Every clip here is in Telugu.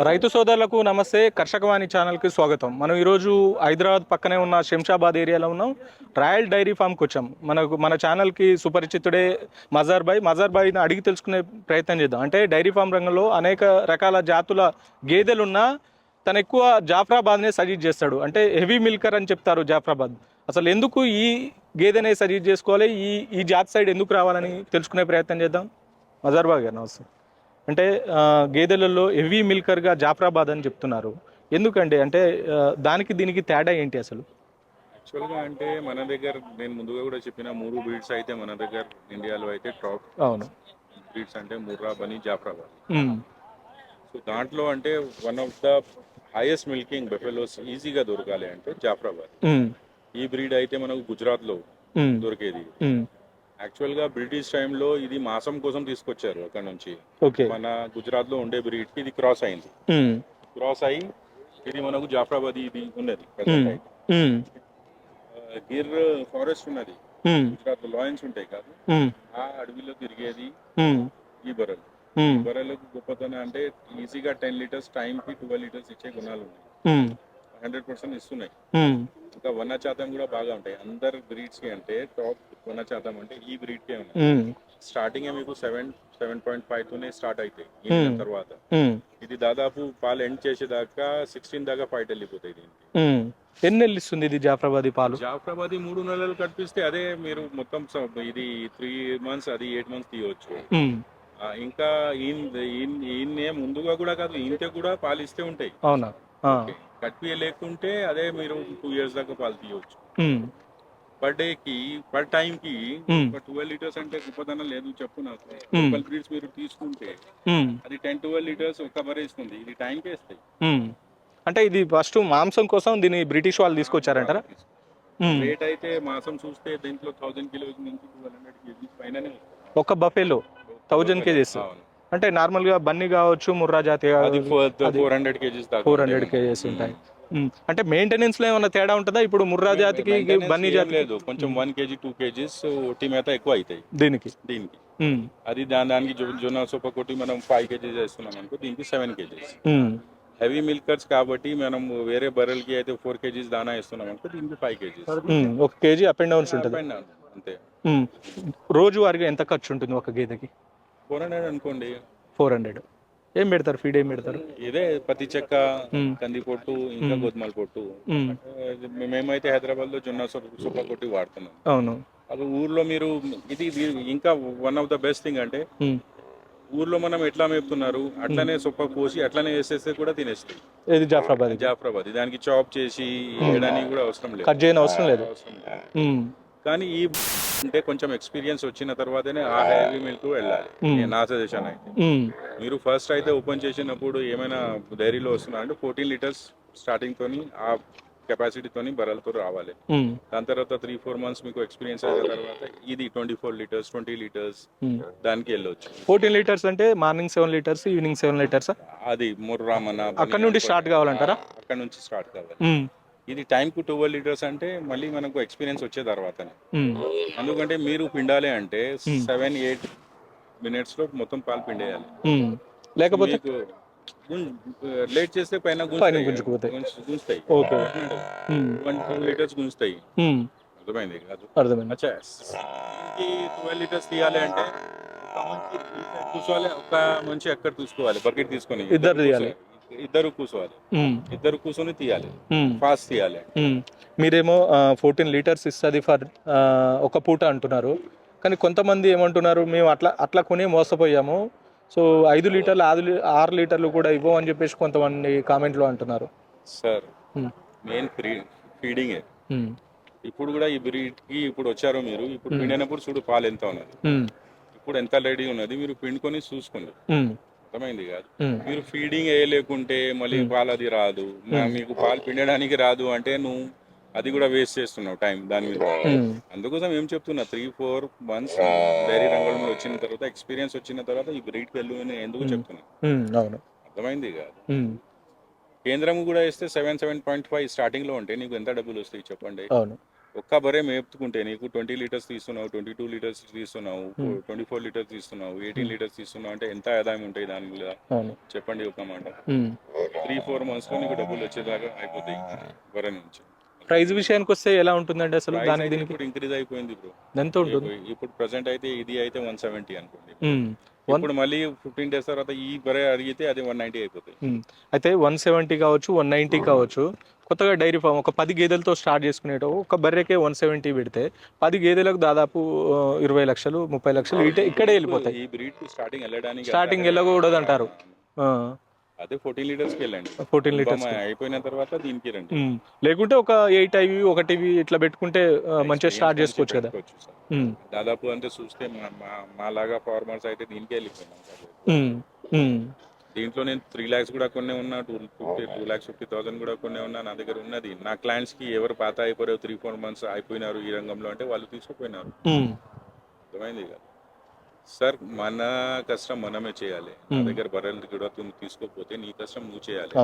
రైతు సోదరులకు నమస్తే. కర్షకవాణి ఛానల్కి స్వాగతం. మనం ఈరోజు హైదరాబాద్ పక్కనే ఉన్న శంషాబాద్ ఏరియాలో ఉన్నాం. రాయల్ డైరీ ఫామ్కి వచ్చాం. మనకు మన ఛానల్కి సుపరిచితుడే మజార్ బాయ్ మజార్ బాయ్ని అడిగి తెలుసుకునే ప్రయత్నం చేద్దాం. అంటే డైరీ ఫామ్ రంగంలో అనేక రకాల జాతుల గేదెలున్నా తను ఎక్కువ జాఫ్రాబాద్నే సజెస్ట్ చేస్తాడు. అంటే హెవీ మిల్కర్ అని చెప్తారు జాఫ్రాబాద్. అసలు ఎందుకు ఈ గేదెనే సజెస్ట్ చేసుకోవాలి? ఈ ఈ జాతి సైడ్ ఎందుకు రావాలని తెలుసుకునే ప్రయత్నం చేద్దాం. మజార్ బాయ్ గారు నమస్తే. అంటే గేదెలలో హెవీ మిల్కర్గా జాఫ్రాబాద్ అని చెప్తున్నారు. ఎందుకండి? అంటే దానికి దీనికి తేడా ఏంటి అసలు? యాక్చువల్గా అంటే మన దగ్గర నేను ముందుగా కూడా చెప్పిన మూడు బ్రీడ్స్ అయితే మన దగ్గర ఇండియాలో అయితే టాప్ అవును. బ్రీడ్స్ అంటే ముర్రా బని జాఫ్రాబాద్. సో దాంట్లో అంటే one of the highest milking buffaloes ఈజీగా దొరకాలి అంటే జాఫ్రాబాద్. ఈ బ్రీడ్ అయితే మనకు గుజరాత్లో ఉమ్, దొరికేది. యాక్చువల్గా బ్రిటిష్ టైంలో ఇది మాంసం కోసం తీసుకొచ్చారు అక్కడ నుంచి. ఓకే. మన గుజరాత్లో ఉండే బ్రీడ్కి ఇది క్రాస్ అయింది. క్రాస్ అయ్యి ఇది మనకు జాఫ్రాబాద్ ఇది ఉన్నది. గిర్ ఫారెస్ట్ ఉన్నది. ఉమ్, గుజరాత్లో లాయన్స్ ఉంటాయి కాదు. ఆ అడవిలో తిరిగేది ఈ బర్రెలు. బర్రెలకు గొప్పతనం అంటే ఈజీగా టెన్ లీటర్స్ టైంకి ట్వెల్వ్ లీటర్స్ ఇచ్చే గుణాలు ఉన్నాయి. హండ్రెడ్ పర్సెంట్ ఇస్తున్నాయి. ఇంకా వన్న శాతం కూడా బాగా ఉంటాయి. అందరు బ్రీడ్స్కి అంటే టాప్ వన్న శాతం అంటే ఈ బ్రీడ్ కే ఉన్నాయి. స్టార్టింగ్ మీకు సెవెన్ సెవెన్ పాయింట్ ఫైవ్ తోనే స్టార్ట్ అవుతాయి. నెల తర్వాత. ఇది దాదాపు పాలు ఎండ్ చేసేదాకా సిక్స్టీన్ దాకా ఫైట్ వెళ్ళిపోతాయి దీనికి. ఎన్ని ఇస్తుంది ఇది జాఫ్రాబాదీ పాలు? జాఫ్రాబాద్ మూడు నెలలు కనిపిస్తే అదే మీరు మొత్తం ఇది త్రీ మంత్స్ అది ఎయిట్ మంత్స్ తీయవచ్చు ఇంకా ఈయన ఈయన- ఈయన్నే ముందుగా కూడా కాదు ఈయనకే కూడా పాలు ఇస్తే ఉంటాయి. అవునా? ఆ, కట్పి లేకుంటే అదే మీరు టూ ఇయర్స్ దాకా పాలు తీయవచ్చు. పర్ డే కి పర్ టైం కి. ఒక ట్వెల్వ్ లీటర్స్ అంటే గొప్పదనం లేదు చెప్పు నాకు. బ్రీడ్స్ మీరు తీసుకుంటే అది టెన్ ట్వెల్వ్ లీటర్స్ ఒక్క బరే ఇస్తుంది ఇది టైం కి ఇస్తాయి ఉమ్. అంటే ఇది ఫస్ట్ మాంసం కోసం దీన్ని బ్రిటిష్ వాళ్ళు తీసుకొచ్చారంటారా. రేట్ అయితే మాసం చూస్తే దీంట్లో థౌసండ్ కిలోస్ నుంచి ట్వెల్వ్ హండ్రెడ్ కేజీస్ పైననే. వస్తుంది. ఒక బఫేలో థౌజండ్ కేజీస్. అంటే నార్మల్గా బన్నీ కావచ్చు ముర్రా జాతి ఫోర్ హండ్రెడ్ కేజీస్ దాకా ఫోర్ హండ్రెడ్ కేజీస్ ఉంటాయి. అంటే మెయింటెనెన్స్లో ఏమైనా తేడా ఉంటుందా? ఇప్పుడు ముర్రా జాతికి బన్నీ ఏం జాతికి లేదు. కొంచెం వన్ కేజీ టూ కేజీస్ ఒట్టి మేత ఎక్కువ అవుతాయి. దీనికి? దీనికి. అది దాని దానికి జొన్న సొప్ప కొట్టి మనం ఫైవ్ కేజీస్ వేస్తున్నాం అనుకో దీనికి సెవెన్ కేజీస్. హెవీ మిల్కర్స్ కాబట్టి మనం వేరే బర్రెలకి అయితే ఫోర్ కేజీస్ దానా ఇస్తున్నాం అనుకో దీనికి ఫైవ్ కేజీస్. ఒక కేజీ అప్ అండ్ డౌన్స్ ఉంటుంది. అంతే. రోజువారీగా ఎంత ఖర్చు ఉంటుంది ఒక గేదెకి? ఫోర్ హండ్రెడ్ అనుకోండి. Four hundred. ఏం పెడతారు? ఫీడ్ ఏం పెడతారు? ఇదే పత్తి చెక్క. కంది పొట్టు ఇంకా గోధుమల పొట్టు. మేమైతే హైదరాబాద్లో జొన్న సొప్ప కొట్టి వాడుతున్నాం. అవును. అది ఊర్లో మీరు ఇది ఇంకా one of the best thing అంటే. ఊర్లో మనం ఎట్లా మేపుతున్నారు? అట్లనే సొప్ప కోసి అట్లనే వేసేస్తే కూడా తినేస్తాయి ఇది జాఫ్రాబాద్ జాఫ్రాబాద్. దానికి చాప్ చేసి వేయడానికి కూడా అవసరం లేదు. కట్ చేయని అవసరం లేదు. కానీ ఈ అంటే కొంచెం ఎక్స్పీరియన్స్ వచ్చిన తర్వాతనే ఆ హెవీ మిల్క్ వెళ్ళాలి. నా సజెషన్ అయితే. మీరు ఫస్ట్ అయితే ఓపెన్ చేసినప్పుడు ఏమైనా డైరీలో వస్తున్నా అంటే ఫోర్టీన్ లీటర్స్ స్టార్టింగ్ తోని ఆ కెపాసిటీ తోని బరలతో రావాలి. దాని తర్వాత త్రీ ఫోర్ మంత్స్ మీకు ఎక్స్పీరియన్స్ అయిన తర్వాత ఇది twenty four litres twenty litres. దానికి వెళ్ళొచ్చు ఫోర్టీన్ లీటర్స్ అంటే morning seven litres evening seven litres అది ముర్రా మన అక్కడ నుండి start కావాలంటారా? అక్కడ నుంచి స్టార్ట్ కావాలి. ఇది టైం కు ట్వెల్వ్ లీటర్స్ అంటే మళ్ళీ మనకు ఎక్స్పీరియన్స్ వచ్చే తర్వాతనే. ఎందుకంటే మీరు పిండాలి అంటే సెవెన్ ఎయిట్ మినిట్స్లో మొత్తం పాలు పిండేయాలి ఉమ్. లేకపోతే లేట్ చేస్తే పైన గుంజుతాయి. ఓకే. వన్ టూ లీటర్స్ గుంజుతాయి ఉమ్. అర్థమైంది కాదు అర్థమైంది అచ్చా ట్వెల్వ్ లీటర్స్ తీయాలి అంటే ఒక మంచి కూర్చోవాలి ఒక మంచి ఎక్కడ తీసుకోవాలి బకెట్ తీసుకొని ఇద్దరు తీయాలి. ఇద్దరు కూర్చోవాలి. ఇద్దరు కూర్చొని తీయాలి. ఫాస్ట్ తీయాలి. మీరేమో ఫోర్టీన్ లీటర్స్ ఇస్తుంది ఫర్ ఒక పూట అంటున్నారు కానీ కొంతమంది ఏమంటున్నారు మేము అట్లా అట్లా కొని మోసపోయాము సో ఐదు లీటర్లు ఆరు ఆరు లీటర్లు కూడా ఇవ్వవు అని చెప్పేసి కొంతమంది కామెంట్లో అంటున్నారు సార్. Main feeding. ఇప్పుడు కూడా ఈ బ్రీడ్కి ఇప్పుడు వచ్చారు మీరు ఇప్పుడు పిండినప్పుడు చూడు పాలు ఎంత ఉన్నది. ఇప్పుడు ఎంత రెడీ ఉన్నది మీరు పిండుకొని చూసుకోండి. అర్థమైంది కాదు. మీరు ఫీడింగ్ వేయలేకుంటే మళ్ళీ పాలు అది రాదు. మీకు పాలు పిండడానికి రాదు అంటే నువ్వు అది కూడా వేస్ట్ చేస్తున్నావు టైం దాని మీద. అందుకోసం ఏం చెప్తున్నా త్రీ ఫోర్ మంత్స్ డైరీ రంగంలో వచ్చిన తర్వాత ఎక్స్పీరియన్స్ వచ్చిన తర్వాత ఈ బ్రీడ్కి వెళ్ళు అని ఎందుకు చెప్తున్నా? అర్థమైంది కాదు. కేంద్రం కూడా ఇస్తే సెవెన్ సెవెన్ పాయింట్ ఫైవ్ స్టార్టింగ్లో ఉంటే నీకు ఎంత డబ్బులు వస్తాయి చెప్పండి? అవును. ఒక్క బరే మేపుకుంటే నీకు ట్వంటీ లీటర్స్ తీస్తున్నావు ట్వంటీ టూ లీటర్స్ తీస్తున్నావు ట్వంటీ ఫోర్ లీటర్స్ తీస్తున్నావు ఎయిటీన్ లీటర్స్ తీస్తున్నావు అంటే ఎంత ఆదాయం ఉంటాయి దాని మీద? చెప్పండి ఒక మాట. త్రీ ఫోర్ మంత్స్లో నీకు డబ్బులు వచ్చేదాకా అయిపోతాయి వర నుంచి. ప్రైస్ విషయానికి వస్తే ఎలా ఉంటుందండి అసలు దీనికి ఇప్పుడు ఇంక్రీజ్ అయిపోయింది బ్రో. ఎంత ఉంటుంది? ఇప్పుడు ప్రజెంట్ అయితే ఇది అయితే వన్ సెవెంటీ అనుకోండి. One- ఇప్పుడు మళ్ళీ ఫిఫ్టీన్ డేస్ తర్వాత ఈ బరే అడిగితే అది వన్ నైన్టీ అయిపోతాయి ఉమ్. అయితే వన్ సెవెంటీ కావచ్చు వన్ నైంటీ కావచ్చు. కొత్తగా డైరీ ఫామ్ ఒక పది గేదెలతో స్టార్ట్ చేసుకునేటో ఒక బర్రెకే వన్ సెవెంటీ పెడితే పది గేదెలకు దాదాపు ఇరవై లక్షలు ముప్పై లక్షలు ఇటే ఇక్కడే వెళ్ళిపోతాయి. ఈ బ్రీడ్ స్టార్టింగ్ వెళ్ళడానికి Starting వెళ్ళకూడదు అంటారు. అదే ఫోర్టీన్ లీటర్స్కి వెళ్ళండి ఫోర్టీన్ లీటర్స్ అయిపోయిన తర్వాత దీనికి రండి. లేకుంటే ఒక ఎయిట్ ఐవి ఒకటివి ఇట్లా పెట్టుకుంటే మంచిగా స్టార్ట్ చేసుకోవచ్చు కదా. దాదాపు అంటే చూస్తే మా- లాగా ఫార్మర్స్ అయితే దీనికే వెళ్ళిపోయినాం. దీంట్లో నేను త్రీ ల్యాక్స్ కూడా కొనే ఉన్నా two fifty two lakhs fifty thousand కూడా కొనే ఉన్నా నా దగ్గర ఉన్నది. నా క్లయింట్స్కి ఎవరు పాత అయిపోయారు త్రీ ఫోర్ మంత్స్ అయిపోయినారు ఈ రంగంలో అంటే వాళ్ళు తీసుకుపోయినారు. అర్థమైంది కదా? సార్ మన కష్టం మనమే చేయాలి. నా. దగ్గర బర్రెలు కూడా నువ్వు తీసుకోకపోతే నీ కష్టం నువ్వు చేయాలి.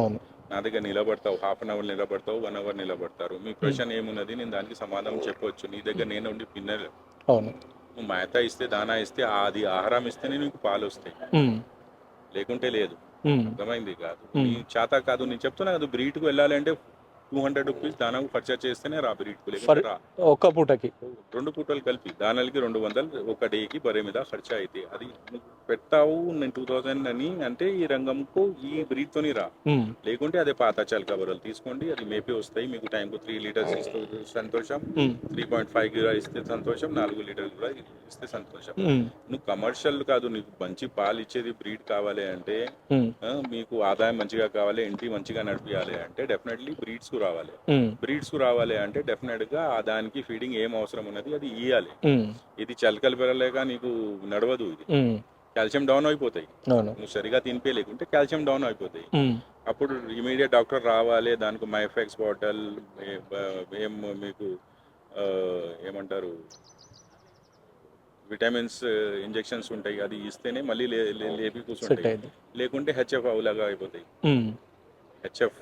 నా దగ్గర నిలబడతావు హాఫ్ అన్ అవర్ నిలబడతావు వన్ అవర్ నిలబడతారు. మీ క్వశ్చన్ ఏమున్నది నేను దానికి సమాధానం చెప్పొచ్చు. నీ దగ్గర నేను ఉండి పిన్నెలు నువ్వు మేత ఇస్తే దానా ఇస్తే అది ఆహారం ఇస్తేనే నీకు పాలు వస్తాయి. లేకుంటే లేదు. అర్థమైంది కాదు. నీ చేత కాదు. నేను చెప్తున్నా కదా బ్రీడ్కు వెళ్ళాలంటే టూ హండ్రెడ్ రూపీస్ దానాకు పర్చేస్ చేస్తేనే రా బ్రీడ్కు ఒక్క పూటకి? రెండు పూటలు కలిపి దానాలకి రెండు వందలు ఒక డేకి బరే మీద ఖర్చు అయితే అది పెడతావు నేను టూ థౌజండ్ అని అంటే ఈ రంగంకు ఈ బ్రీడ్ తోని రా. లేకుంటే అదే పాత చలక బర్రెలు తీసుకోండి. అది మేపే వస్తాయి. మీకు టైంకు త్రీ లీటర్స్ ఇస్తే సంతోషం. త్రీ పాయింట్ ఫైవ్ కూడా ఇస్తే సంతోషం. నాలుగు లీటర్లు కూడా ఇస్తే సంతోషం. నువ్వు కమర్షియల్ కాదు. నీకు మంచి పాలు ఇచ్చేది బ్రీడ్ కావాలి అంటే మీకు ఆదాయం మంచిగా కావాలి. ఇంటి మంచిగా నడిపించాలి అంటే డెఫినెట్లీ బ్రీడ్స్కు రావాలి. బ్రీడ్స్కు రావాలి అంటే డెఫినెట్గా దానికి ఫీడింగ్ ఏం అవసరం ఉన్నది అది ఉమ్. ఇది చలకలు పెరలేక నీకు నడవదు ఇది. కాల్షియం డౌన్ అయిపోతాయి నువ్వు సరిగా తినిపే లేకుంటే కాల్షియం డౌన్ అయిపోతాయి. అప్పుడు ఇమీడియట్ డాక్టర్ రావాలి దానికి మైఫెక్స్ బాటిల్ ఏం మీకు ఏమంటారు విటమిన్స్ ఇంజెక్షన్స్ ఉంటాయి అది ఇస్తేనే మళ్ళీ లేపి కూర్చుంటాయి లేకుంటే హెచ్ఎఫ్ అవులాగా అయిపోతాయి. హెచ్ఎఫ్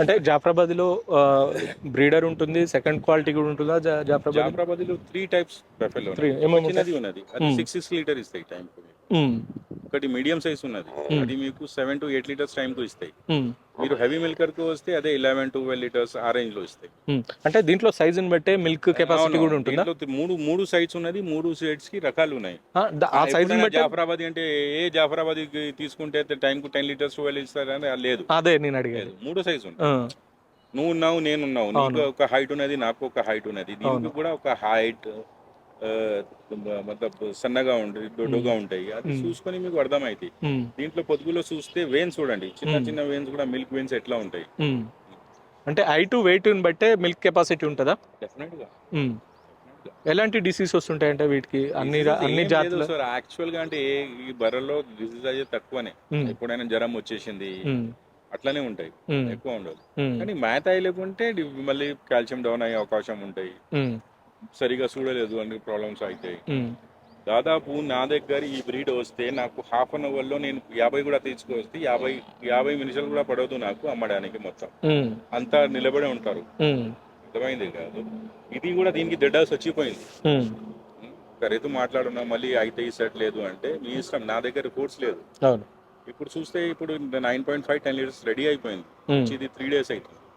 అంటే జాఫ్రాబాద్లో బ్రీడర్ ఉంటుంది సెకండ్ క్వాలిటీ కూడా ఉంటుందా జాఫ్రాబాద్ జాఫ్రాబాద్లో త్రీ టైప్స్ ఉన్నది. సిక్స్ సిక్స్ లీటర్ ఇస్తాయి టైం. ఒకటి మీడియం సైజ్ ఉన్నది. అది మీకు seven to eight litres time కు ఇస్తాయి. మీరు హెవీ మిల్కర్కు వస్తే అదే ఇలెవెన్ ట్వెల్వ్ లీటర్స్ ఆ రేంజ్లో ఇస్తాయి. అంటే దీంట్లో సైజుని బట్టే మిల్క్ కెపాసిటీ. కూడా ఉంటుందా మూడు మూడు సైడ్స్ ఉన్నది మూడు సైడ్స్కి రకాలు ఉన్నాయి ఆ, బట్టే జాఫరాబాద్ అంటే ఏ జాఫరాబాద్ తీసుకుంటే టైం కు టెన్ లీటర్స్ ట్వెల్వ్ ఇస్తారని అది లేదు అదే నేను అడిగేది లేదు మూడు సైజ్ ఉంది. నువ్వు ఉన్నావు నేను ఉన్నావు నీకు. ఒక హైట్ ఉన్నది నాకు ఒక హైట్ ఉన్నది దీనికి. కూడా ఒక హైట్ మతలబ్ సన్నగా ఉంటాయి దొడ్డుగా ఉంటాయి అది. చూసుకొని మీకు అర్థమైతాయి ఉమ్. దీంట్లో పొదుగులో చూస్తే వేన్స్ చూడండి చిన్న. చిన్న వేన్స్ కూడా మిల్క్ వేన్స్ ఎట్లా ఉంటాయి. అంటే హైట్ వెయిట్ బట్టే మిల్క్ కెపాసిటీ ఉంటుందా డెఫినెట్గా. ఎలాంటి డిసీజ్ వస్తుంటాయంటే వీటికి అన్ని అన్ని జాతుల సార్ యాక్చువల్గా అంటే ఈ బర్రెలో డిసీజ్ అయ్యే తక్కువనే. ఎప్పుడైనా జ్వరం వచ్చేసింది. అట్లనే ఉంటాయి. ఎక్కువ ఉండదు. కానీ మ్యాథ్ అయ్యలేకుంటే మళ్ళీ కాల్షియం డౌన్ అయ్యే అవకాశం ఉంటాయి. సరిగా చూడలేదు అన్ని ప్రాబ్లమ్స్ అవుతాయి. దాదాపు నా దగ్గర ఈ బ్రీడ్ వస్తే నాకు హాఫ్ అన్ అవర్లో నేను యాభై కూడా తీసుకొస్తే యాభై యాభై నిమిషాలు కూడా పడవదు నాకు అమ్మడానికి మొత్తం. అంతా నిలబడే ఉంటారు. అర్థమైంది కాదు ఇది కూడా దీనికి దెడ్డాస్ వచ్చిపోయింది రైతు మాట్లాడున్నా మళ్ళీ అయితే సెట్ లేదు అంటే మీ ఇష్టం నా దగ్గర ఫుడ్స్ లేదు ఇప్పుడు చూస్తే ఇప్పుడు nine point five ten litres ready అయిపోయింది. ఇది త్రీ డేస్ అవుతుంది ఉమ్.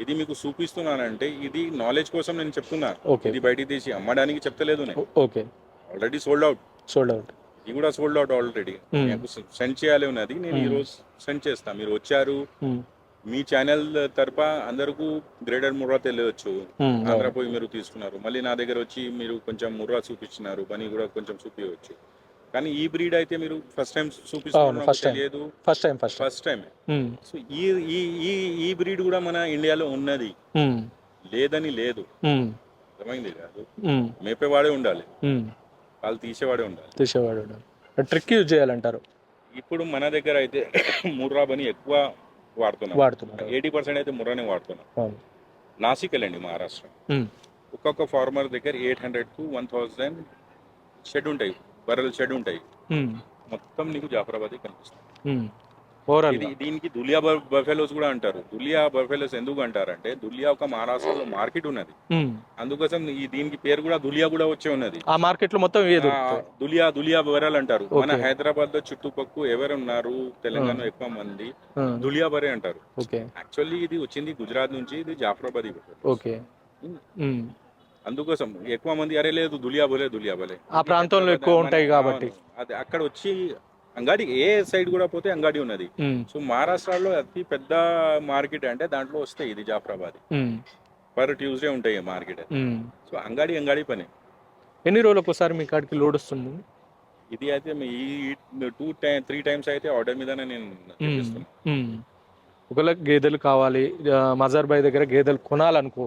ఇది మీకు చూపిస్తున్నానంటే ఇది నాలెడ్జ్ కోసం నేను చెప్తున్నా. ఓకే ఇది బయటికి తీసి అమ్మడానికి చెప్తలేదు నేను. Okay already sold out sold out ఇది కూడా సోల్డ్ అవుట్ ఆల్రెడీ Hmm. నాకు సెండ్ చేయాలి ఉన్నది. నేను ఈ Hmm. రోజు సెండ్ చేస్తా. మీరు వచ్చారు. ఉమ్. మీ ఛానల్ తరఫ అందరికీ గ్రేటర్ ముర్రా తెలియచ్చు. ఉమ్. ఆంధ్ర. పోయి మీరు తీసుకున్నారు. మళ్ళీ నా దగ్గర వచ్చి మీరు కొంచెం ముర్రా చూపించినారు. పని కూడా కొంచెం చూపించవచ్చు. కానీ ఈ బ్రీడ్ అయితే మీరు ఫస్ట్ టైం చూపిస్తున్నారు first time. తెలియదు first time first first time. So ఈ ఈ ఈ ఈ బ్రీడ్ కూడా మన ఇండియాలో ఉన్నది. ఉమ్. లేదని లేదు. ఉమ్. అర్థమైంది కాదు? ఉమ్. మేపేవాడే ఉండాలి. వాళ్ళు తీసేవాడే ఉండాలి. తీసేవాడు ట్రిక్ యూజ్ చేయాలంటారు. ఇప్పుడు మన దగ్గర అయితే ముర్రా బని ఎక్కువ వాడుతున్నాం వాడుతున్నారు. ఎయిటీ పర్సెంట్ అయితే ముర్రానే వాడుతున్నాం నాసిక్ వెళ్ళండి మహారాష్ట్ర. ఒక్కొక్క ఫార్మర్ దగ్గర eight hundred to one thousand shed ఉంటాయి. బర్రెల షెడ్ ఉంటాయి. మొత్తం నీకు జాఫరాబాద్ కనిపిస్తుంది. దీనికి దులియా బఫెలోస్ కూడా అంటారు. దులియా బఫెలోస్ ఎందుకు అంటారంటే దులియా ఒక మహారాష్ట్రలో మార్కెట్ ఉన్నది. అందుకోసం ఈ దీనికి పేరు కూడా దులియా కూడా వచ్చే ఉన్నది. ఆ మార్కెట్లో మొత్తం దులియా దులియా బర్రెలు అంటారు. మన. హైదరాబాద్లో చుట్టుపక్కల ఎవరు ఉన్నారు తెలంగాణ ఎక్కువ మంది దులియా బర్రె అంటారు. యాక్చువల్లీ ఇది వచ్చింది గుజరాత్ నుంచి ఇది జాఫరాబాద్ ఓకే. అందుకోసం ఎక్కువ మంది అరే లేదు దులియా బోలే దులియా బోలే. ఆ ప్రాంతంలో ఎక్కువ ఉంటాయి కాబట్టి. అది అక్కడ వచ్చి అంగడి ఏ సైడ్ కూడా పోతే అంగడి ఉన్నది. సో మహారాష్ట్రలో అతి పెద్ద మార్కెట్ అంటే దాంట్లో వస్తాయి ఇది జాఫరాబాద్. పర్ ట్యూస్డే ఉంటాయి మార్కెట్. సో అంగడి అంగడి పని. ఎన్ని రోజులకు ఒకసారి మీ కాడికి లోడ్ వస్తుంది? ఇది అయితే ఈ టూ టైం త్రీ టైమ్స్ అయితే ఆర్డర్ మీదనే నేను చేపిస్తున్నాను ఒకవేళ గేదెలు కావాలి ఆ, మజార్ బాయ్ దగ్గర గేదెలు కొనాలనుకో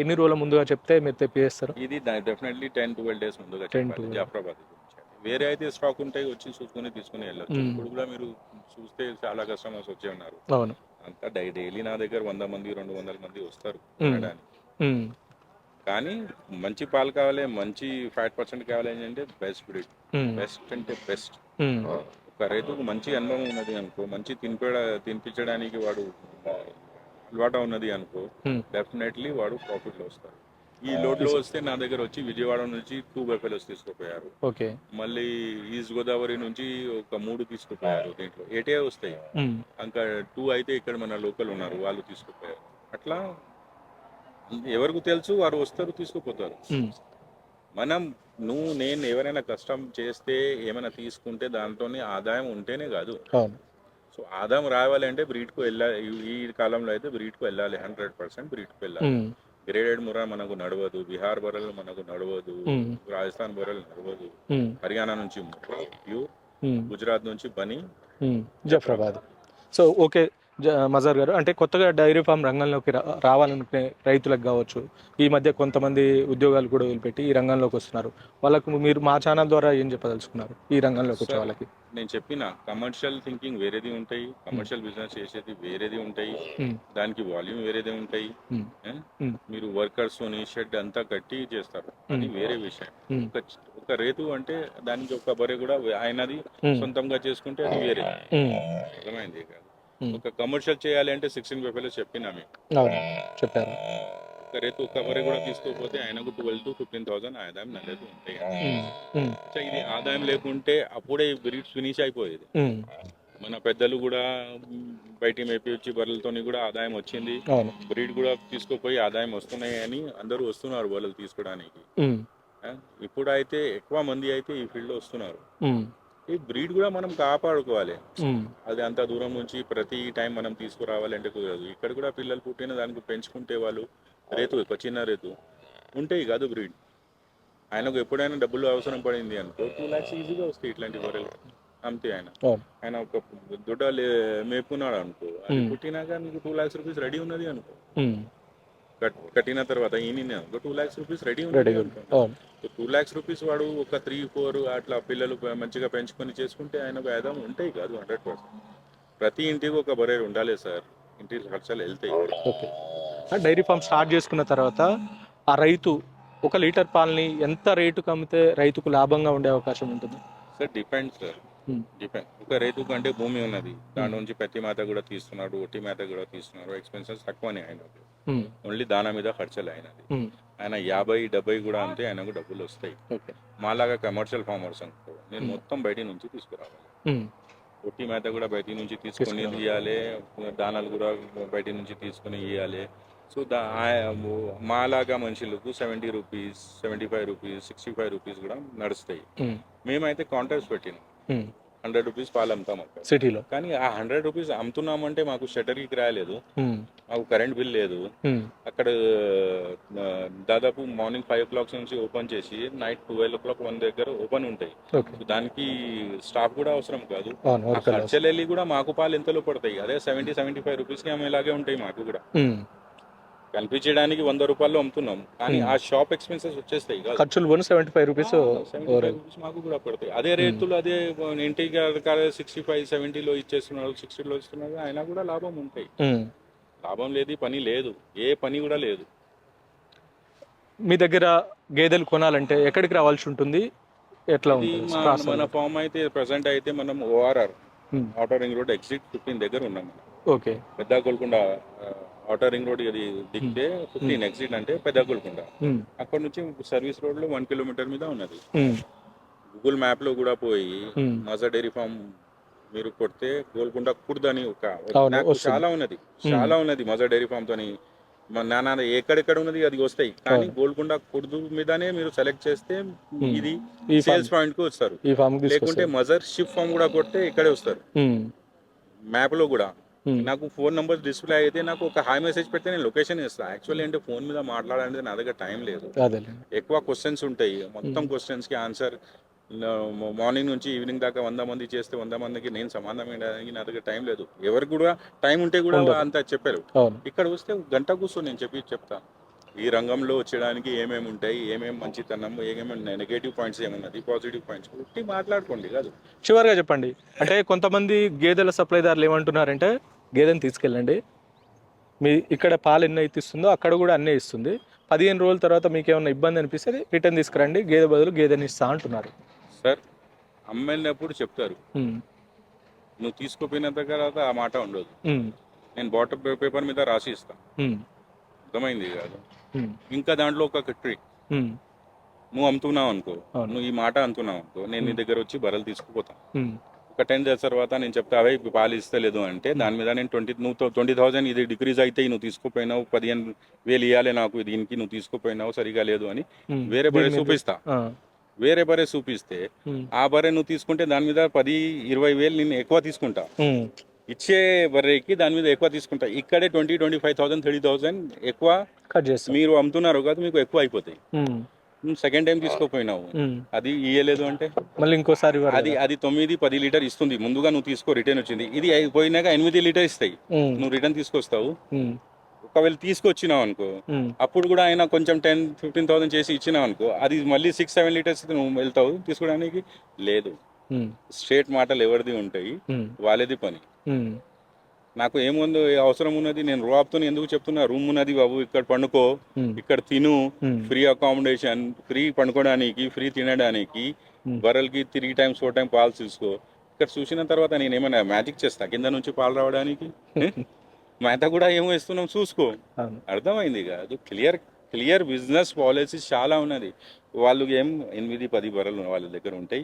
ఎన్ని రోజుల ముందుగా చెప్తే మీరు తెప్పిస్తారు ఇది డెఫినెట్లీ టెన్ ట్వెల్వ్ డేస్ ముందుగా 10 చెప్పాలి. 12 జాఫరాబాద్. వేరే అయితే స్టాక్ ఉంటాయి వచ్చి చూసుకొని తీసుకుని వెళ్ళొచ్చు. మ్మ్. ఇప్పుడు కూడా మీరు చూస్తే చాలా కస్టమర్స్ వచ్చి ఉన్నారు. అవును. అంతా డైలీ నా దగ్గర వంద మంది రెండు వందల మంది వస్తారు. కొనడానికి. ఉమ్, కానీ మంచి పాలు కావాలి మంచి ఫ్యాట్ పర్సెంట్ కావాలి అంటే బెస్ట్ బ్రీడ్ బెస్ట్ అంటే బెస్ట్ ఒక రైతుకు మంచి అనుభవం ఉన్నది అనుకో మంచి తినిపడ తినిపించడానికి వాడు అలవాటు ఉన్నది అనుకో డెఫినెట్లీ వాడు ప్రాఫిట్లో వస్తాడు ఈ లోడ్లో వస్తే నా దగ్గర వచ్చి విజయవాడ నుంచి టూ బఫెలోస్ తీసుకుపోయారు. ఓకే. మళ్ళీ ఈస్ట్ గోదావరి నుంచి ఒక మూడు తీసుకుపోయారు దీంట్లో. ఏటే వస్తాయి. ఇంకా టూ అయితే ఇక్కడ మన లోకల్ ఉన్నారు వాళ్ళు తీసుకుపోయారు. అట్లా ఎవరికి తెలుసు వారు వస్తారు తీసుకుపోతారు. మనం నువ్వు నేను ఎవరైనా కష్టం చేస్తే ఏమైనా తీసుకుంటే దాంట్లోనే ఆదాయం ఉంటేనే కాదు. సో ఆదాయం రావాలి అంటే బ్రీడ్కు వెళ్ళాలి ఈ- కాలంలో అయితే బ్రీడ్కు వెళ్ళాలి. హండ్రెడ్ పర్సెంట్ బ్రీడ్కు వెళ్ళాలి. గ్రేడెడ్ ముర్రా మనకు నడవదు. బీహార్ బర్రెలు మనకు నడవదు. రాజస్థాన్ బర్రెలు నడవదు. హర్యానా నుంచి ప్యూర్ గుజరాత్ నుంచి బనీ జఫ్రాబాద్. సో ఓకే మజార్ గారు అంటే కొత్తగా డైరీ ఫామ్ రంగంలోకి రావాలనుకునే రైతులకు కావచ్చు ఈ మధ్య కొంతమంది ఉద్యోగాలు కూడా వదిలిపెట్టి ఈ రంగంలోకి వస్తున్నారు. వాళ్ళకు మీరు మా ఛానల్ ద్వారా ఏం చెప్పదలుచుకున్నారు? ఈ రంగంలోకి వచ్చే వాళ్ళకి. నేను చెప్పిన కమర్షియల్ థింకింగ్ వేరేది ఉంటాయి కమర్షియల్ బిజినెస్ చేసేది వేరేది ఉంటాయి దానికి వాల్యూమ్ వేరేది ఉంటాయి మీరు వర్కర్స్ షెడ్ అంతా కట్టి చేస్తారు. అది. వేరే విషయం. ఒక ఒక రేతు అంటే దానికి ఒక బరే కూడా ఆయనది. సొంతంగా చేసుకుంటే అది వేరే. అర్థమైంది కాదు. ఒక కమర్షియల్ చేయాలి అంటే సిక్స్టీన్ పేపర్లో చెప్పినా చెప్పారు. ఒక రేతు ఒక బరే కూడా తీసుకోకపోతే ఆయనకు ట్వెల్వ్ టు ఫిఫ్టీన్ థౌసండ్ ఆదాయం నగదు ఉంటాయి. ఇది ఆదాయం లేకుంటే అప్పుడే బ్రీడ్స్ ఫినిష్ అయిపోయేది. మన పెద్దలు కూడా బయట వచ్చి బర్రెలతోని కూడా ఆదాయం వచ్చింది. బ్రీడ్ కూడా తీసుకుపోయి ఆదాయం వస్తున్నాయి అని అందరూ వస్తున్నారు బర్రెలు తీసుకోవడానికి. ఇప్పుడు అయితే ఎక్కువ మంది అయితే ఈ ఫీల్డ్లో వస్తున్నారు ఈ బ్రీడ్ కూడా మనం కాపాడుకోవాలి. అది అంత దూరం నుంచి ప్రతి టైం మనం తీసుకురావాలంటే కుదరదు. ఇక్కడ కూడా పిల్లలు పుట్టిన దానికి పెంచుకుంటే వాళ్ళు రేతు ఒక చిన్న రేతు ఉంటాయి కాదు బ్రీడ్. ఆయనకు ఎప్పుడైనా డబ్బులు అవసరం పడింది అనుకో టూ ల్యాక్స్ ఈజీగా వస్తాయి ఇట్లాంటి బర్రెలు అంతే ఆయన. ఆయన ఒక దొడ్డ మేపుకున్నాడు అనుకో. పుట్టినాక నీకు టూ ల్యాక్స్ రూపీస్ రెడీ ఉన్నది అనుకో. కట్టిన తర్వాత ఈయన ఒక two lakhs rupees ready ready two lakhs rupees వాడు ఒక త్రీ ఫోర్ అట్లా పిల్లలు మంచిగా పెంచుకొని చేసుకుంటే ఆయన వేదం ఉంటాయి కాదు హండ్రెడ్ పర్సెంట్ ప్రతి ఇంటికి ఒక బరే ఉండాలి సార్. ఇంటి ఖర్చులు వెళ్తాయి. ఓకే. డైరీ ఫామ్ స్టార్ట్ చేసుకున్న తర్వాత ఆ రైతు ఒక లీటర్ పాలని ఎంత రేటుకు అమ్మితే రైతుకు లాభంగా ఉండే అవకాశం ఉంటుంది? Sir depend sir. డిపెండ్ ఒక రైతు కంటే భూమి ఉన్నది. దాని నుంచి పత్తి మేత కూడా తీస్తున్నాడు ఒట్టి మేత కూడా తీస్తున్నారు ఎక్స్పెన్సెస్ తక్కువనే ఆయనకు. ఓన్లీ దానా మీద ఖర్చులు అయినది ఉమ్, ఆయన యాభై డెబ్బై కూడా అంతే ఆయనకు డబ్బులు వస్తాయి. మాలాగా కమర్షియల్ ఫార్మర్స్ అనుకో నేను Hmm. మొత్తం బయట నుంచి తీసుకురావాలి. ఒట్టి మేత కూడా బయట నుంచి తీసుకొని. ఇవ్వాలి దానాలు కూడా బయట నుంచి తీసుకొని ఇవ్వాలి సో దా మాలాగా మనుషులకు seventy rupees seventy five rupees sixty five rupees కూడా నడుస్తాయి. మేమైతే కాంటాక్ట్స్ పెట్టినాం. హండ్రెడ్ రూపీస్ పాలు అమ్ముతాం అక్కడ. సిటీలో. కానీ ఆ హండ్రెడ్ రూపీస్ అమ్ముతున్నామంటే మాకు షటర్కి కిరాయి లేదు ఉమ్, మాకు కరెంట్ బిల్ లేదు. ఉమ్, అక్కడ దాదాపు మార్నింగ్ ఫైవ్ ఓ క్లాక్ నుంచి ఓపెన్ చేసి night twelve o'clock one దగ్గర ఓపెన్ ఉంటాయి. దానికి స్టాఫ్ కూడా అవసరం కాదు. ఖర్చులు వెళ్ళి కూడా మాకు పాలు ఎంతలో పడతాయి? అదే సెవెంటీ సెవెంటీ ఫైవ్ రూపీస్కి అమ్మేలాగే ఉంటాయి మాకు కూడా. ఉమ్, కనిపించడానికి వంద రూపాయలు అమ్ముతున్నాం. కానీ ఆ షాప్ ఎక్స్పెన్సెస్ వచ్చేస్తాయి కాదు. ఖర్చులు పోను సెవెంటీ ఫైవ్ రూపీస్ 75 రూపీస్ మాకు కూడా పడతాయి. అదే రేట్లు అదే ఇంటికి సిక్స్టీ ఫైవ్ సెవెంటీలో ఇచ్చేస్తున్నారు సిక్స్టీలో ఇస్తున్నారు అయినా కూడా లాభం ఉంటాయి. ఉమ్. లాభం లేదు పని లేదు. ఏ పని కూడా లేదు. మీ దగ్గర గేదెలు కొనాలంటే ఎక్కడికి రావాల్సి ఉంటుంది? ఎట్లా ఉంటుంది? మన ఫామ్ అయితే ప్రజెంట్ అయితే మనం ORR. Outer ring road exit fifteen దగ్గర ఉన్నాం. ఓకే. పెద్ద గోల్కొండ అవుటర్ రింగ్ రోడ్ అది దిగితే ఫిఫ్టీన్ ఎగ్జిట్ అంటే పెద్ద గోల్కొండ. ఉమ్. అక్కడ నుంచి సర్వీస్ రోడ్లో వన్ కిలోమీటర్ మీద ఉన్నది. గూగుల్ మ్యాప్లో కూడా పోయి. మజా డైరీ ఫామ్ మీరు కొడితే గోల్కొండ కుర్ద్ అని ఒక నాకు. చాలా ఉన్నది. చాలా ఉన్నది మజా డైరీ ఫామ్ తోని. మ- నా నా ఎక్కడెక్కడ ఉన్నది అది వస్తాయి. కానీ గోల్కొండ కుర్దు మీదనే మీరు సెలెక్ట్ చేస్తే ఇది సేల్స్ పాయింట్కు వస్తారు. లేకుంటే మజర్ షిప్ ఫామ్ కూడా కొడితే ఇక్కడే వస్తారు. మ్యాప్లో కూడా. నాకు ఫోన్ నంబర్ డిస్ప్లే అయితే నాకు ఒక హాయ్ మెసేజ్ పెడితే నేను లొకేషన్ ఇస్తాను యాక్చువల్లీ అంటే ఫోన్ మీద మాట్లాడాలంటే నా దగ్గర టైం లేదు. ఎక్కువ క్వశ్చన్స్ ఉంటాయి. మొత్తం క్వశ్చన్స్కి ఆన్సర్ మార్నింగ్ నుంచి ఈవినింగ్ దాకా వంద మంది చేస్తే వంద మందికి నేను సమాధానం ఇవ్వడానికి నా దగ్గర టైం లేదు. ఎవరికి కూడా టైం ఉంటే కూడా అంత చెప్పారు. ఇక్కడ వస్తే గంట కూర్చొని నేను చెప్పి చెప్తా. ఈ రంగంలో వచ్చేయడానికి ఏమేమి ఉంటాయి ఏమేమి మంచితనం ఏమేమి నెగటివ్ పాయింట్స్ ఏమున్నది పాజిటివ్ పాయింట్స్ ఉట్టి మాట్లాడుకోండి కాదు. చివరిగా చెప్పండి. అంటే కొంతమంది గేదెల సప్లైదారులు ఏమంటున్నారంటే గేదెని తీసుకెళ్ళండి. మీ ఇక్కడ పాలు ఎన్ని అయితే ఇస్తుందో అక్కడ కూడా అన్నీ ఇస్తుంది. పదిహేను రోజుల తర్వాత మీకు ఏమైనా ఇబ్బంది అనిపిస్తే రిటర్న్ తీసుకురండి. గేదె బదులు గేదెని ఇస్తా అంటున్నారు. సార్ అమ్మాయినప్పుడు చెప్తారు. నువ్వు తీసుకుపోయిన తర్వాత ఆ మాట ఉండదు. నేను బాటమ్ పేపర్ మీద రాసి ఇస్తా. ఉమ్. అర్థమైంది కాదు. ఇంకా దాంట్లో ఒక ట్రిక్ ఉమ్. నువ్వు అమ్ముతున్నావు అనుకో. నువ్వు ఈ మాట అంటున్నావు అనుకో నేను నీ దగ్గర వచ్చి బర్రెలు తీసుకుపోతాను. ఒక టెన్ డేస్ తర్వాత నేను చెప్తా అవే ఇప్పుడు పాలు ఇస్తలేదు అంటే దాని మీద నేను ట్వంటీ నువ్వు ట్వంటీ థౌసండ్ ఇది డిక్రీజ్ అయితే నువ్వు తీసుకుపోయినావు పదిహేను వేలు ఇవ్వాలి నాకు దీనికి నువ్వు తీసుకుపోయినావు సరిగా లేదు అని. వేరే బరే చూపిస్తా. వేరే బరే చూపిస్తే. ఆ బరే నువ్వు తీసుకుంటే దాని మీద పది ఇరవై వేలు నేను ఎక్కువ తీసుకుంటా. ఇచ్చే బర్రెకి దాని మీద ఎక్కువ తీసుకుంటా ఇక్కడే twenty twenty five thousand thirty thousand ఎక్కువ కట్ చేస్తాం మీరు అమ్ముతున్నారు కదా మీకు ఎక్కువ అయిపోతాయి. సెకండ్ టైం తీసుకోపోయినావు. అది ఇయ్యలేదు అంటే మళ్ళీ ఇంకోసారి అది. అది తొమ్మిది పది లీటర్ ఇస్తుంది ముందుగా నువ్వు తీసుకో రిటర్న్ వచ్చింది ఇది పోయినాక ఎనిమిది లీటర్ ఇస్తాయి. నువ్వు రిటర్న్ తీసుకొస్తావు. ఒకవేళ తీసుకొచ్చినావు అనుకో. అప్పుడు కూడా ఆయన కొంచెం టెన్ ఫిఫ్టీన్ థౌసండ్ చేసి ఇచ్చినావు అనుకో అది మళ్ళీ సిక్స్ సెవెన్ లీటర్స్ నువ్వు వెళ్తావు తీసుకోవడానికి లేదు. స్ట్రేట్ మాటలు ఎవరిది ఉంటాయి. వాళ్ళది పని. నాకు ఏముందో అవసరం ఉన్నది నేను రోప్తో ఎందుకు చెప్తున్నా? రూమ్ ఉన్నది బాబు ఇక్కడ పండుకో. ఇక్కడ తిను. ఫ్రీ అకామిడేషన్ ఫ్రీ పండుకోవడానికి ఫ్రీ తినడానికి. బర్రెలకి త్రీ టైమ్స్ ఫోర్ టైం పాలు తీసుకో. ఇక్కడ చూసిన తర్వాత నేను ఏమైనా మ్యాజిక్ చేస్తా కింద నుంచి పాలు రావడానికి? మేత కూడా ఏమో ఇస్తున్నాం చూసుకో. అర్థమైంది కాదు క్లియర్ క్లియర్ బిజినెస్ పాలసీస్ చాలా ఉన్నది. వాళ్ళు ఏం ఎనిమిది పది బర్రెలు వాళ్ళ దగ్గర ఉంటాయి.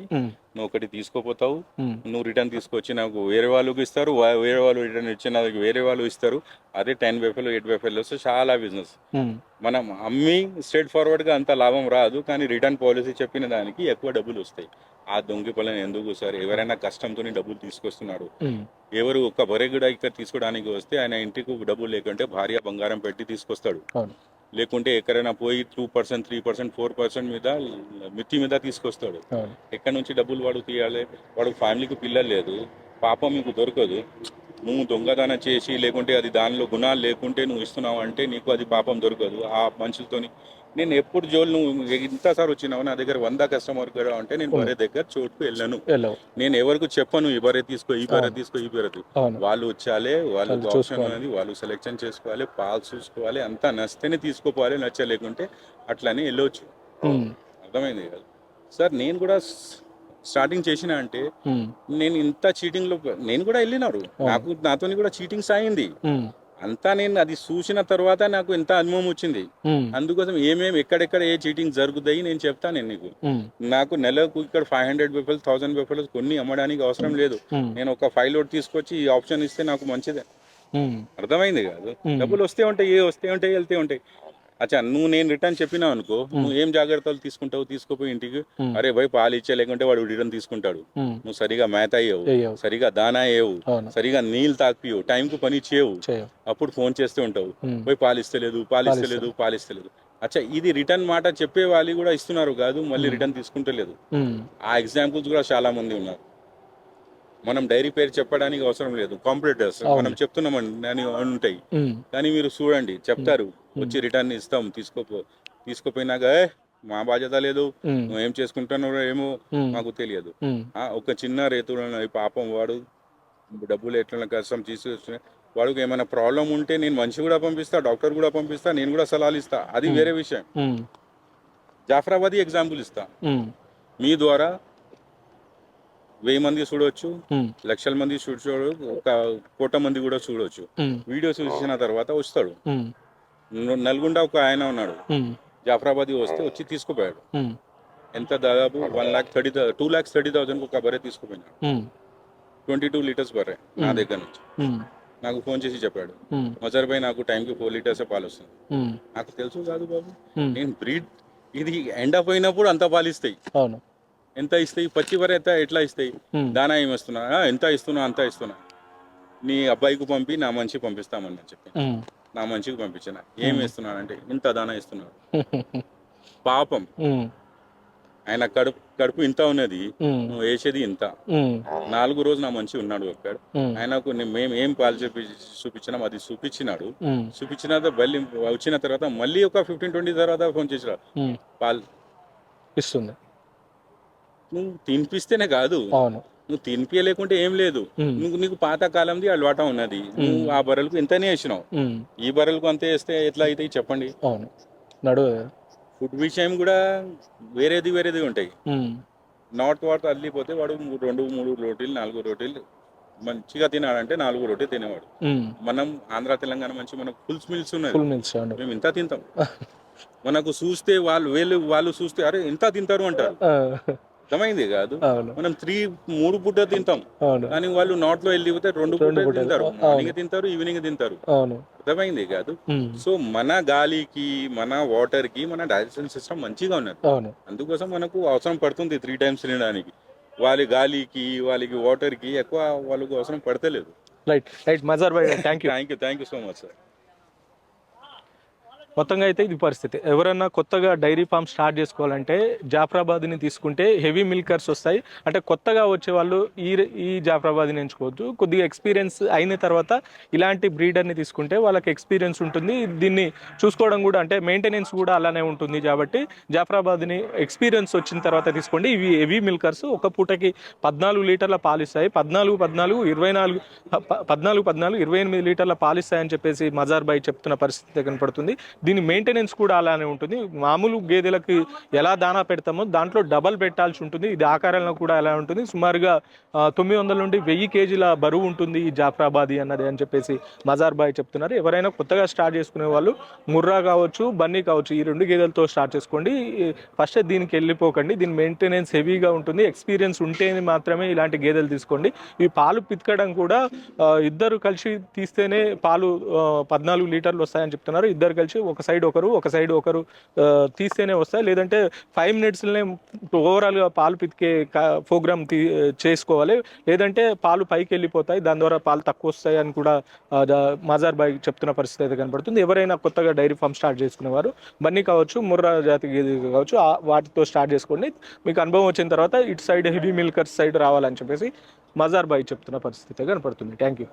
నువ్వు ఒకటి తీసుకోపోతావు. నువ్వు రిటర్న్ తీసుకొచ్చి నాకు వేరే వాళ్ళకి ఇస్తారు వేరే వాళ్ళు రిటర్న్ ఇచ్చిన వేరే వాళ్ళు ఇస్తారు. అదే టెన్ బెఫెల్ ఎయిట్ బెఫెల్ వస్తే చాలా బిజినెస్. మనం అమ్మి స్ట్రేట్ ఫార్వర్డ్గా అంత లాభం రాదు కానీ రిటర్న్ పాలసీ చెప్పిన దానికి ఎక్కువ డబ్బులు వస్తాయి. ఆ దొంగి పనులను ఎందుకు సార్? ఎవరైనా కష్టంతో డబ్బులు తీసుకొస్తున్నారు. ఎవరు ఒక్క బరే కూడా ఇక్కడ తీసుకోవడానికి వస్తే ఆయన ఇంటికి డబ్బులు లేకుంటే భార్య బంగారం పెట్టి తీసుకొస్తాడు. లేకుంటే ఎక్కడైనా పోయి two percent three percent four percent మీద మిత్తి మీద తీసుకొస్తాడు. ఎక్కడి నుంచి డబ్బులు వాడు తీయాలి? వాడు ఫ్యామిలీకి పిల్లలు లేదు. పాపం మీకు దొరకదు. నువ్వు దొంగదాన చేసి లేకుంటే అది దానిలో గుణాలు లేకుంటే నువ్వు ఇస్తున్నావు అంటే నీకు అది పాపం దొరకదు. ఆ మనుషులతోని నేను ఎప్పుడు జోలు నువ్వు ఇంతసారి వచ్చినావు? నా దగ్గర వంద కస్టమర్ కూడా అంటే నేను బరే దగ్గర చోటుకు వెళ్ళను. నేను ఎవరికి చెప్పను ఈ బరే తీసుకో ఈ బరే తీసుకో ఈ బరే వాళ్ళు వచ్చాలి వాళ్ళు వాళ్ళు ఆప్షన్. అనేది వాళ్ళు సెలెక్షన్ చేసుకోవాలి పాలు చూసుకోవాలి అంతా నచ్చితేనే తీసుకోపోవాలి నచ్చలేకుంటే అట్లనే వెళ్ళొచ్చు. ఉమ్. అర్థమైంది సార్ నేను కూడా స్టార్టింగ్ చేసిన అంటే. నేను ఇంత చీటింగ్లో నేను కూడా వెళ్ళినారు. నాకు నాతోని కూడా చీటింగ్స్ అయింది. అంతా నేను అది చూసిన తర్వాత నాకు ఎంత అనుభవం వచ్చింది. అందుకోసం ఏమేమి ఎక్కడెక్కడ ఏ చీటింగ్ జరుగుతాయి నేను చెప్తాను నేను నీకు. నాకు నెలకు ఇక్కడ five hundred peoples thousand peoples కొన్ని అమ్మడానికి అవసరం లేదు. నేను ఒక ఫైవ్ లోడ్ తీసుకొచ్చి ఈ ఆప్షన్ ఇస్తే నాకు మంచిదే. అర్థమైంది కాదు. డబ్బులు వస్తే ఉంటాయి ఏ వస్తే ఉంటాయి వెళ్తే ఉంటాయి అచ్చా నువ్వు నేను రిటర్న్ చెప్పినావు అనుకో నువ్వు ఏం జాగ్రత్తలు తీసుకుంటావు తీసుకోపోయి ఇంటికి. అరే భయ్ పాలు ఇచ్చే లేకుంటే వాడు రిటర్న్ తీసుకుంటాడు. నువ్వు సరిగా మేత అయ్యవు సరిగా దానా అవును. సరిగా నీళ్ళు తాకిపియవు టైంకు పని చేయవు. అప్పుడు ఫోన్ చేస్తూ ఉంటావు. పోయి పాలిస్తలేదు పాలిస్తలేదు పాలిస్తలేదు అచ్చా ఇది రిటర్న్ మాట చెప్పే వాళ్ళు కూడా ఇస్తున్నారు కాదు మళ్ళీ రిటర్న్ తీసుకుంటలేదు. ఆ ఎగ్జాంపుల్స్ కూడా చాలా మంది ఉన్నారు. మనం డైరీ పేరు చెప్పడానికి అవసరం లేదు. కాంపిటేటర్స్. మనం చెప్తున్నామని అని ఉంటాయి. కానీ మీరు చూడండి చెప్తారు. వచ్చి రిటర్న్ ఇస్తాం తీసుకోపో తీసుకుపోయినాక "ఏ, మా బాధ్యత లేదు. ఏం చేసుకుంటున్నారో ఏమో. మాకు తెలియదు. ఒక చిన్న రైతు పాపం వాడు డబ్బులు ఎట్లా కష్టం తీసుకొచ్చిన వాడికి ఏమైనా ప్రాబ్లం ఉంటే నేను మనిషి కూడా పంపిస్తా డాక్టర్ కూడా పంపిస్తా నేను కూడా సలహాలు ఇస్తా. అది వేరే విషయం. వెయ్యి మంది చూడొచ్చు ఉమ్, లక్షల మంది చూడ ఒక కోట మంది కూడా చూడొచ్చు. ఉమ్, వీడియోస్ చూసిన తర్వాత వస్తాడు. నల్గొండ ఒక ఆయన ఉన్నాడు. జాఫరాబాద్ వస్తే వచ్చి తీసుకుపోయాడు. ఎంత దాదాపు one lakh thirty two lakhs thirty thousand ఒక బర్రె తీసుకుపోయినాడు. ట్వంటీ టూ లీటర్స్ బర్రె నా దగ్గర నుంచి. నాకు ఫోన్ చేసి చెప్పాడు. మజర్ భాయ్ నాకు టైంకి ఫోర్ లీటర్స్ పాలు వస్తుంది నాకు తెలుసు కాదు బాబు. నేను బ్రీడ్ ఇది ఎండ పోయినప్పుడు అంత పాలు ఇస్తాయి అవును. ఎంత ఇస్తాయి? పచ్చి వర ఎంత ఎట్లా ఇస్తాయి? దానా ఏమి ఇస్తున్నా? "ఆ, ఎంత ఇస్తున్నా అంత ఇస్తున్నా. నీ అబ్బాయికి పంపి నా మంచి పంపిస్తామని చెప్పి నా మంచికి పంపించిన. ఏమి ఇస్తున్నానంటే ఇంత దానా ఇస్తున్నాడు. పాపం. ఆయన కడుపు కడుపు ఇంత ఉన్నది నువ్వు వేసేది ఇంత. నాలుగు రోజు నా మంచి ఉన్నాడు అక్కడ ఉమ్, ఆయనకు మేము ఏం పాలు చెప్పి చూపించినాం అది చూపించినాడు. చూపించిన తర్వాత మళ్ళీ వచ్చిన తర్వాత మళ్ళీ ఒక ఫిఫ్టీన్ ట్వంటీ తర్వాత ఫోన్ ఉమ్. పాలు. ఇస్తుంది. నువ్వు తినిపిస్తేనే కాదు. అవును. నువ్వు తినిపించలేకుంటే ఏం లేదు. నువ్వు నీకు పాత కాలంది అలవాట ఉన్నది. నువ్వు ఆ బర్రెలకు ఎంతనే వేసినావు. ఈ బర్రెలకు అంతే వేస్తే ఎట్లా అవుతాయి చెప్పండి? అవును. ఫుడ్ విషయం కూడా వేరేది వేరేది ఉంటాయి. నాట్ వాట్ అల్లిపోతే వాడు రెండు మూడు రోటీలు నాలుగు రోటీలు మంచిగా తినాడంటే నాలుగు రోటీ తినేవాడు. మనం ఆంధ్ర తెలంగాణ మంచి మనకు ఫుల్ మిల్స్ అవును మేము ఇంత తింటాం. మనకు చూస్తే వాళ్ళు వీళ్ళు వాళ్ళు చూస్తే అరే ఇంత తింటారు అంటారు. అర్థమైంది కాదు? మనం త్రీ మూడు పూట తింటాం. కానీ వాళ్ళు నాట్లో వెళ్ళిపోతే రెండు రెండు పూట. తింటారు. మార్నింగ్ తింటారు ఈవినింగ్ తింటారు. అర్థమైంది కాదు? సో మన గాలికి మన వాటర్కి మన డైజెషన్ సిస్టమ్ మంచిగా ఉన్నది. అందుకోసం మనకు అవసరం పడుతుంది త్రీ టైమ్స్ తినడానికి. వాళ్ళ గాలికి వాళ్ళకి వాటర్కి ఎక్కువ వాళ్ళకు అవసరం పడతలేదు. Right right Mazhar Bhai thank you thank you thank you so much sir మొత్తంగా అయితే ఇది పరిస్థితి. ఎవరైనా కొత్తగా డైరీ ఫామ్ స్టార్ట్ చేసుకోవాలంటే జాఫరాబాద్ని తీసుకుంటే హెవీ మిల్కర్స్ వస్తాయి. అంటే కొత్తగా వచ్చే వాళ్ళు ఈ ఈ జాఫరాబాద్ని ఎంచుకోవచ్చు కొద్దిగా ఎక్స్పీరియన్స్ అయిన తర్వాత ఇలాంటి బ్రీడర్ని తీసుకుంటే వాళ్ళకి ఎక్స్పీరియన్స్ ఉంటుంది. దీన్ని చూసుకోవడం కూడా అంటే మెయింటెనెన్స్ కూడా అలానే ఉంటుంది కాబట్టి జాఫరాబాద్ని ఎక్స్పీరియన్స్ వచ్చిన తర్వాత తీసుకోండి. ఇవి హెవీ మిల్కర్స్. ఒక పూటకి పద్నాలుగు లీటర్ల పాలిస్తాయి పద్నాలుగు పద్నాలుగు ఇరవై నాలుగు పద్నాలుగు పద్నాలుగు ఇరవై ఎనిమిది లీటర్ల పాలిస్తాయని చెప్పేసి మజార్ బాయ్ చెప్తున్న పరిస్థితి కనపడుతుంది. దీని మెయింటెనెన్స్ కూడా అలానే ఉంటుంది. మామూలు గేదెలకి ఎలా దానా పెడతామో దాంట్లో డబల్ పెట్టాల్సి ఉంటుంది. ఇది ఆకారంలో కూడా ఎలా ఉంటుంది. సుమారుగా తొమ్మిది వందల నుండి వెయ్యి కేజీల బరువు ఉంటుంది ఈ జాఫ్రాబాది అన్నది అని చెప్పేసి మజార్ బాయ్ చెప్తున్నారు. ఎవరైనా కొత్తగా స్టార్ట్ చేసుకునే వాళ్ళు ముర్రా కావచ్చు బన్నీ కావచ్చు ఈ రెండు గేదెలతో స్టార్ట్ చేసుకోండి. ఫస్ట్ దీనికి వెళ్ళిపోకండి. దీని మెయింటెనెన్స్ హెవీగా ఉంటుంది. ఎక్స్పీరియన్స్ ఉంటేనే మాత్రమే ఇలాంటి గేదెలు తీసుకోండి. ఈ పాలు పితకడం కూడా ఇద్దరు కలిసి తీస్తేనే పాలు పద్నాలుగు లీటర్లు వస్తాయని చెప్తున్నారు. ఇద్దరు కలిసి ఒక సైడ్ ఒకరు ఒక సైడ్ ఒకరు తీస్తేనే వస్తాయి. లేదంటే ఫైవ్ మినిట్స్లోనే ఓవరాల్గా పాలు పితికే ప్రోగ్రామ్ తీ చేసుకోవాలి. లేదంటే పాలు పైకి వెళ్ళిపోతాయి. దాని ద్వారా పాలు తక్కువ వస్తాయి అని కూడా మజార్ బాయ్ చెప్తున్న పరిస్థితి అయితే కనపడుతుంది ఎవరైనా కొత్తగా డైరీ ఫామ్ స్టార్ట్ చేసుకునేవారు బన్నీ కావచ్చు ముర్రా జాతి గేది కావచ్చు వాటితో స్టార్ట్ చేసుకోండి. మీకు అనుభవం వచ్చిన తర్వాత ఇటు సైడ్ హెవీ మిల్కర్స్ సైడ్ రావాలని చెప్పేసి మజార్ బాయ్ చెప్తున్న పరిస్థితి అయితే కనపడుతుంది. Thank you